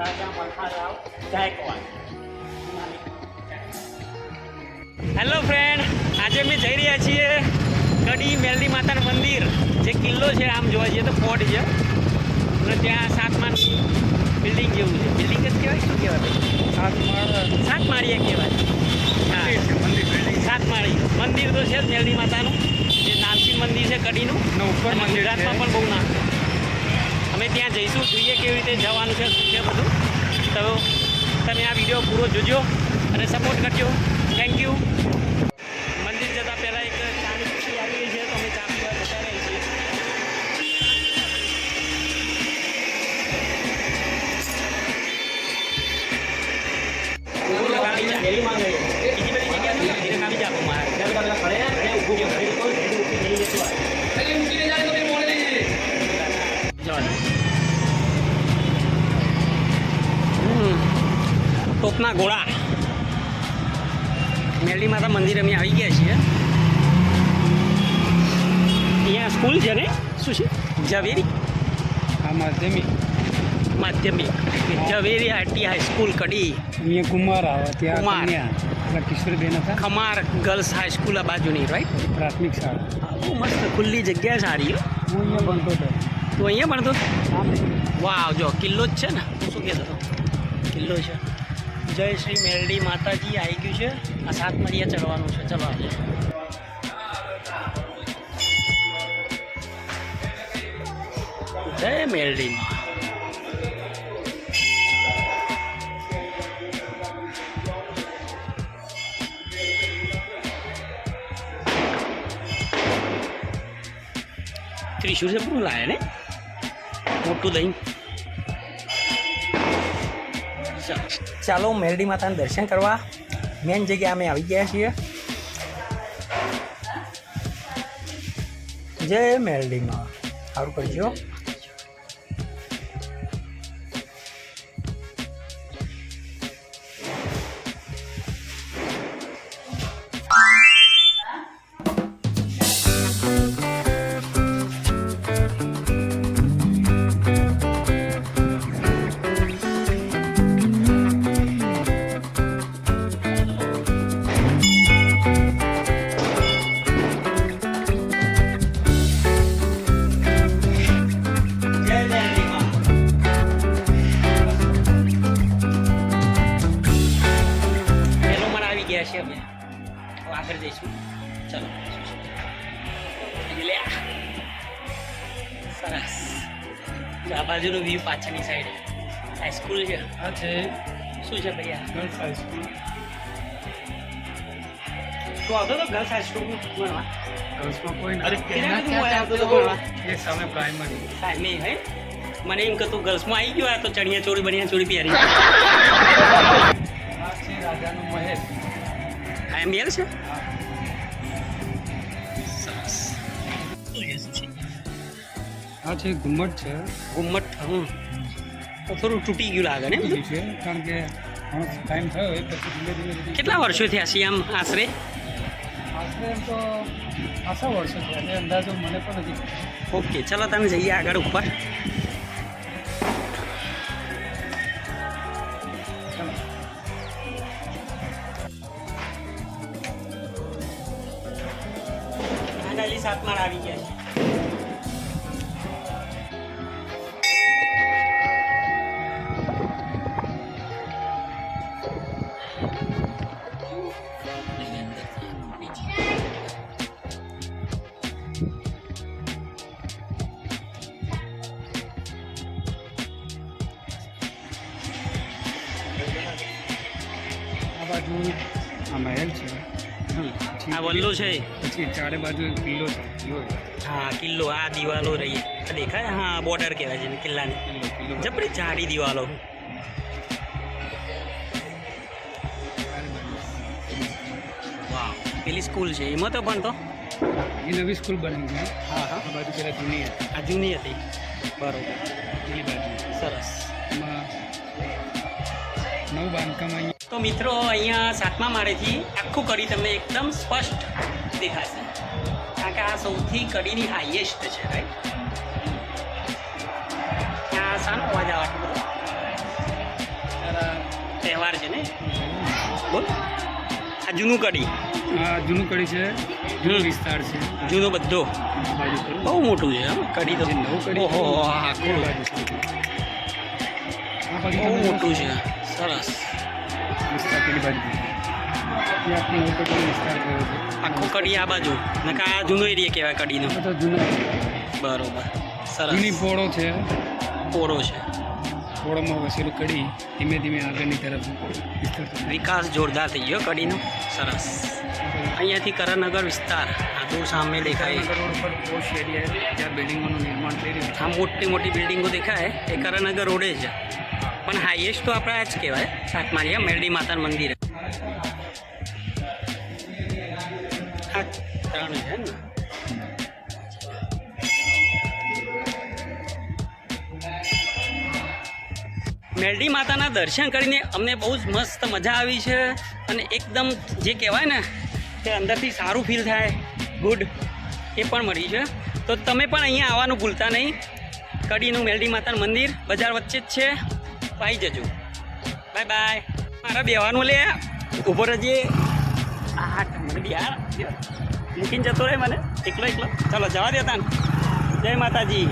Hello friend આજે અમે જઈ રહ્યા છીએ કડી મેલડી માતાનું મંદિર. જે કિલ્લો છે આમ જોવા જઈએ તો ફોર્ટ છે. અને ત્યાં સાત માળની બિલ્ડિંગ જેવું છે. બિલ્ડિંગ જ કહેવાય શું કહેવાય સાત માળીયા કહેવાય. હા. સાત માળી મંદિર તો છે જ મેલડી માતાનું. જે નામચીન મંદિર છે કડીનું. ઉપર મંદિર ગુજરાતમાં પણ બહુ નામ અમે ત્યાં જઈશું, જોઈએ કેવી રીતે જવાનું છે, શું છે બધું. તો તમે આ વીડિયો પૂરો જોજો અને સપોર્ટ કરજો. થેન્ક યુ મંદિર જતાં પહેલાં એક ચાની ખુશી આવી છે, તો અમે ચા પીવા જતા રહીએ છીએ. ટોપના ગોળા. મેરડી માતા મંદિર અમે આવી ગયા છીએ. અહીંયા સ્કૂલ છે ને? શું છે? ઝવેરી? હા માધ્યમિક. માધ્યમિક. Zaveri RT high school Kadi. અહીંયા કુમાર આવે ત્યાં કુમાર. કિશોરબેન હતા. ખમાર ગર્લ્સ હાઈસ્કૂલ આ બાજુની રાઈટ પ્રાથમિક શાળા. બહુ મસ્ત ખુલ્લી જગ્યા સારી હો. હું અહીંયા ભણતો હતો. તું અહીંયા ભણતો વાહ જો કિલ્લો જ છે ને. શું કહેતો હતો? કિલ્લો છે. જય શ્રી મેરડી માતાજી આવી ગયું છે. આ સાત મરિયા ચડવાનું છે. ચલો આજે જય મેરડી ત્રિશુર છે પૂરું લાયા ને? મોટું દહીં. ચાલો મેરડી માતાના દર્શન કરવા. મેન જગ્યાએ અમે આવી ગયા છીએ. જય મેરડીમાં સારું કરજો. છે અમે. આગળ જઈશું. ચલો આ. સરસ. આ બાજુનું વ્યૂ પાછળની સાઈડ હાઈસ્કૂલ છે. હા છે. શું છે ભૈયા ગર્લ્સ હાઈસ્કૂલ તો આવતો તો ગર્લ્સ હાઈસ્કૂલ ભણવા? ગર્લ્સમાં કોઈ અરે, નથી કીધું હું આવતો તો ભણવા? એ સામે પ્રાઇમરી સાહેબ નહીં હે? મને એમ કે તું ગર્લ્સમાં આવી ગયો આ તો ચણિયા ચોળી બનિયા ચોળી પહેરી. આ છે રાજાનું મહેલ. એમ છે સરસ આ છે ઘુમ્મટ છે. ઘુમ્મટ હમ. તો થોડું તૂટી ગયું લાગે ને? છે કારણ કે ટાઈમ થયો એ પછી ધીમે ધીમે ધીમે કેટલા વર્ષો થયા છે આમ આશરે? આશરે તો ખાસા વર્ષો થયા અંદાજો મને પણ નથી. ઓકે ચલો તમે જઈએ આગળ ઉપર. ફાઇનલી સાત માળ આવી ગયા છે. આ બાજુ આ મહેલ છે. આ વલ્લો છે. પછી ચારે બાજુ કિલ્લો છે હા કિલ્લો આ દિવાલો રહી. આ દેખાય? હા બોર્ડર કહેવાય છે કિલ્લાની. કિલ્લો કિલ્લો. જબરી જાડી દિવાલો. પેલી સ્કૂલ છે. એમાં તો ભણતો એ નવી સ્કૂલ બની છે. હા હા. આ બાજુ પેલા જૂની હતી. આ જૂની હતી. બરોબર. એ બાજુ. સરસ. એમાં નવું બાંધકામ અહીંયા. તો મિત્રો અહીંયા સાતમા માળેથી આખું કડી તમને એકદમ સ્પષ્ટ દેખાશે. કારણ કે આ સૌથી કડીની હાઈએસ્ટ છે રાઈટ ત્યાં સાનો અવાજ આવે આટલો બધો વાર છે ને? બોલ. આ જૂનું કડી. આ જૂનું કડી છે. જૂનો વિસ્તાર છે. જૂનો બધો. બહુ મોટું છે કડી તો. નવું કડી ઓહો આખું બહુ મોટું છે. સરસ. વિસ્તાર પેલી બાજુ. એ આપણો નવો કડી વિસ્તાર થયો છે. આખું કડી આ બાજુ. નકા આ જૂનો એરિયા કહેવાય કડીનો. તો જૂનો બરોબર. જૂની સરસ પોળો છે. પોળો છે. પોળોમાં વસેલું કડી ધીમે ધીમે આગળની તરફ વિસ્તાર વિકાસ જોરદાર થઈ ગયો કડીનો. સરસ. અહીંયાથી કરણનગર વિસ્તાર. આ દૂર સામે દેખાય. રોડ પર પોશ એરિયા જ્યાં બિલ્ડિંગોનું નિર્માણ થઈ રહ્યું છે. આ મોટી મોટી બિલ્ડિંગો દેખાય. એ કરણનગર રોડે છે પણ હાઈએસ્ટ તો આપણા જ કહેવાય. સાતમાળિયા મેરડી માતાનું મંદિર. આ ત્રણ છે ને? મેરડી માતાના દર્શન કરીને અમને બહુ જ મસ્ત મજા આવી છે અને એકદમ જે કહેવાય ને, કે અંદરથી સારું ફીલ થાય ગુડ એ પણ મળી છે. તો તમે પણ અહીંયા આવવાનું ભૂલતા નહીં. કડીનું મેરડી માતાનું મંદિર બજાર વચ્ચે જ છે. પાઈ જજો. Bye bye. મારા બેવાનું લે. ઊભો રહેજે. આ મને યાર. મૂકીને જતો રહે મને. એકલો એકલો. ચાલો જવા દેતા ને જય માતાજી.